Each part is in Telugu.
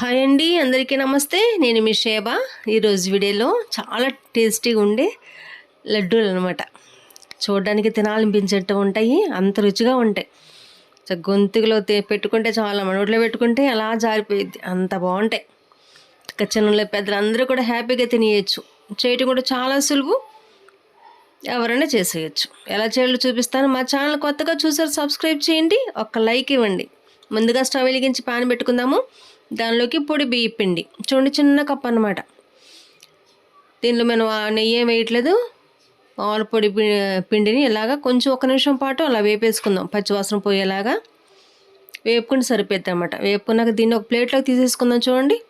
హాయ్ అండి అందరికీ నమస్తే. నేను మీ షేబ ఈరోజు వీడియోలో చాలా టేస్టీగా ఉండే లడ్డూలు అనమాట చూడడానికి తినాలనిపించేట్టు ఉంటాయి అంత రుచిగా ఉంటాయి. గొంతుకులో గొంతులో పెట్టుకుంటే చాలా మనోట్లో పెట్టుకుంటే అలా జారిపోయింది అంత బాగుంటాయి. ఇక చిన్నలో పెద్దలు అందరూ కూడా హ్యాపీగా తినేయచ్చు. చేయటం కూడా చాలా సులువు. ఎవరైనా చేసేయచ్చు. ఎలా చేయాలో చూపిస్తాను. మా ఛానల్ కొత్తగా చూసారు సబ్స్క్రైబ్ చేయండి ఒక్క లైక్ ఇవ్వండి. ముందుగా స్టవ్ వెలిగించి పాన్ పెట్టుకుందాము. దానిలోకి పొడి బియ్య పిండి. చూడండి చిన్న కప్ అన్నమాట. దీనిలో మనం నెయ్యి ఏం వేయట్లేదు. ఆలు పొడి పి- పిండిని ఇలాగా కొంచెం ఒక నిమిషం పాటు అలా వేపేసుకుందాం. పచ్చివాసన పోయేలాగా వేపుకుని సరిపోద్ది అనమాట వేపుకున్నాక దీన్ని ఒక ప్లేట్లోకి తీసేసుకుందాం చూడండి.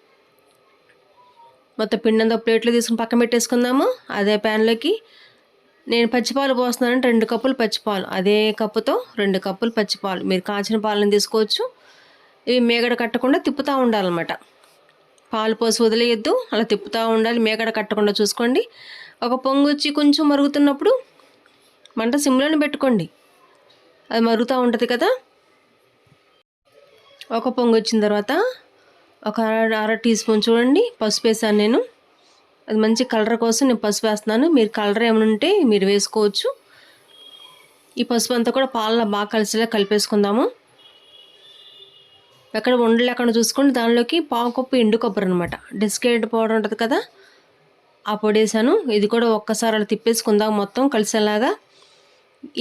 మొత్తం పిండి అంతా ఒక ప్లేట్లో తీసుకుని పక్కన పెట్టేసుకుందాము. అదే ప్యాన్లోకి నేను పచ్చిపాలు పోస్తున్నానంటే రెండు కప్పులు పచ్చిపాలు. అదే కప్పుతో రెండు కప్పులు పచ్చిపాలు. మీరు కాచిన పాలను తీసుకోవచ్చు. ఇవి మేగడ కట్టకుండా తిప్పుతూ ఉండాలన్నమాట. పాలు పోసి వదిలేయద్దు అలా తిప్పుతూ ఉండాలి మేగడ కట్టకుండా చూసుకోండి. ఒక పొంగు వచ్చి కొంచెం మరుగుతున్నప్పుడు మంట సిమ్లోనే పెట్టుకోండి. అది మరుగుతూ ఉంటుంది కదా. ఒక పొంగు వచ్చిన తర్వాత ఒక అర అర టీ స్పూన్ చూడండి పసుపు వేసాను నేను. అది మంచి కలర్ కోసం నేను పసుపు వేస్తున్నాను. మీరు కలర్ ఏమైనా ఉంటే మీరు వేసుకోవచ్చు. ఈ పసుపు అంతా కూడా పాలలో బాగా కలిసేలా కలిపేసుకుందాము. ఎక్కడ ఉండలు ఎక్కడ చూసుకోండి దానిలోకి పావు కప్పు ఎండు కొబ్బరి అనమాట డిస్కేట్ పౌడర్ ఉంటుంది కదా ఆ పొడి వేసాను ఇది కూడా ఒక్కసారి అలా తిప్పేసుకుందాం మొత్తం కలిసేలాగా.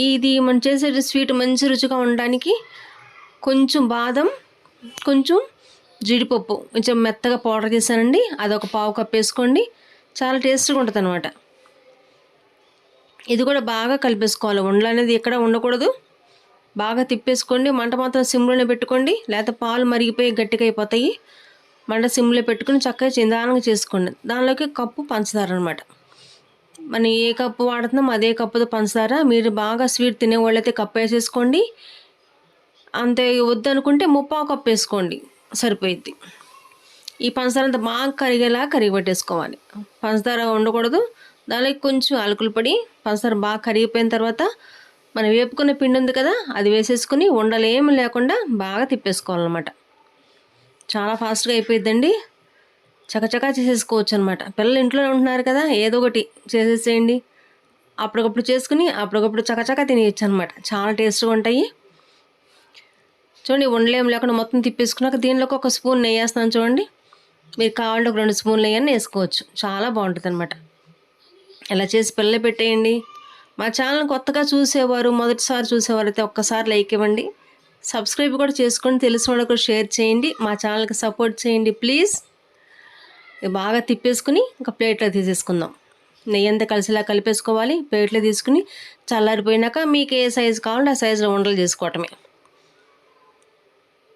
ఇది మనం చేసే స్వీట్ మంచి రుచిగా ఉండడానికి కొంచెం బాదం కొంచెం జీడిపప్పు. కొంచెం మెత్తగా పౌడర్ చేశానండి. అదొక పావు కప్పు వేసుకోండి. చాలా టేస్ట్గా ఉంటుంది అనమాట ఇది కూడా బాగా కలిపేసుకోవాలి. ఉండలు అనేది ఎక్కడ ఉండకూడదు. బాగా తిప్పేసుకోండి. మంట మాత్రం సిమ్లోనే పెట్టుకోండి. లేకపోతే పాలు మరిగిపోయి గట్టిగా అయిపోతాయి మంట సిమ్లో పెట్టుకుని చక్కగా చిందానంగా చేసుకోండి. దానిలోకి కప్పు పంచదార అనమాట మనం ఏ కప్పు వాడుతున్నాం అదే కప్పుతో పంచదార. మీరు బాగా స్వీట్ తినేవాళ్ళైతే కప్పు వేసేసుకోండి. అంతే వద్దనుకుంటే ముప్పావు కప్పు వేసుకోండి. సరిపోయిద్ది. ఈ పంచదార అంతా బాగా కరిగేలా కరిగి పెట్టేసుకోవాలి. పంచదార ఉండకూడదు దానికి కొంచెం అలుకులు పడి. పంచదార బాగా కరిగిపోయిన తర్వాత మనం వేపుకున్న పిండి ఉంది కదా అది వేసేసుకుని ఉండలేమి లేకుండా బాగా తిప్పేసుకోవాలన్నమాట. చాలా ఫాస్ట్గా అయిపోయిద్దండి. చకచకా చేసేసుకోవచ్చు అనమాట పిల్లలు ఇంట్లోనే ఉంటున్నారు కదా ఏదో ఒకటి చేసేసేయండి. అప్పటికప్పుడు చేసుకుని అప్పటికప్పుడు చకచకా తినేయచ్చు అనమాట చాలా టేస్ట్గా ఉంటాయి. చూడండి ఉండలేం లేకుండా మొత్తం తిప్పేసుకున్నాక దీనిలోకి ఒక స్పూన్ నెయ్యి వేస్తాను చూడండి. మీరు కావాలంటే ఒక రెండు స్పూన్లు నెయ్యి వేసుకోవచ్చు. చాలా బాగుంటుంది అనమాట ఇలా చేసి పిల్లలు పెట్టేయండి. మా ఛానల్ కొత్తగా చూసేవారు మొదటిసారి చూసేవారు అయితే ఒక్కసారి లైక్ ఇవ్వండి. సబ్స్క్రైబ్ కూడా చేసుకొని తెలిసిన వాళ్ళకు కూడా షేర్ చేయండి. మా ఛానల్కి సపోర్ట్ చేయండి ప్లీజ్. బాగా తిప్పేసుకుని ఇంకా ప్లేట్లో తీసేసుకుందాం. నెయ్యి అంతా కలిసిలా కలిపేసుకోవాలి. ప్లేట్లో తీసుకుని చల్లారిపోయినాక మీకు ఏ సైజు కావాలంటే ఆ సైజులో ఉండలు చేసుకోవటమే.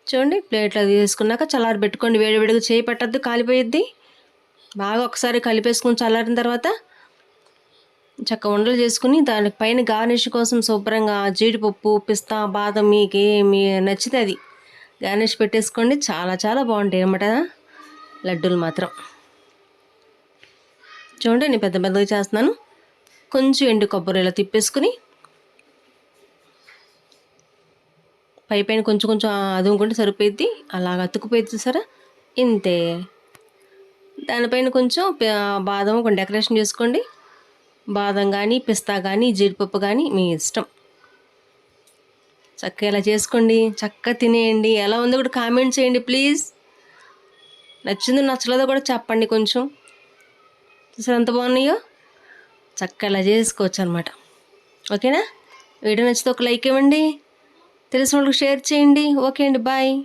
చూడండి ప్లేట్లో తీసుకున్నాక చల్లారి పెట్టుకోండి వేడివేడిగా చేయి పెట్టద్దు కాలిపోయిద్ది. బాగా ఒకసారి కలిపేసుకుని చల్లారిన తర్వాత చక్క ఉండలు చేసుకుని దాని పైన గార్నిష్ కోసం శుభ్రంగా జీడిపప్పు పిస్తా బాదం మీకు ఏమి నచ్చితే అది. గార్నిష్ పెట్టేసుకోండి. చాలా చాలా బాగుంటాయి అనమాట లడ్డూలు మాత్రం. చూడండి నేను పెద్ద పెద్దగా చేస్తున్నాను. కొంచెం ఎండు కొబ్బరి ఇలా తిప్పేసుకుని పై పైన కొంచెం కొంచెం అదుముకుంటే సరిపోయిద్ది. అలాగ అతుకుపోయింది చూసారా ఇంతే. దానిపైన కొంచెం బాదం కొంచెం డెకరేషన్ చేసుకోండి. బాదం కానీ పిస్తా కానీ జీడిపప్పు కానీ మీ ఇష్టం. చక్కగా ఇలా చేసుకోండి. చక్కగా తినేయండి. ఎలా ఉందో కూడా కామెంట్ చేయండి ప్లీజ్ నచ్చిందో నచ్చలేదో కూడా చెప్పండి కొంచెం. చూసారు ఎంత బాగున్నాయో? చక్కగా ఇలా చేసుకోవచ్చు అనమాట ఓకేనా? వీడియో నచ్చితే ఒక లైక్ ఇవ్వండి. తెలిసిన వాళ్ళకి షేర్ చేయండి. ఓకే అండి. బాయ్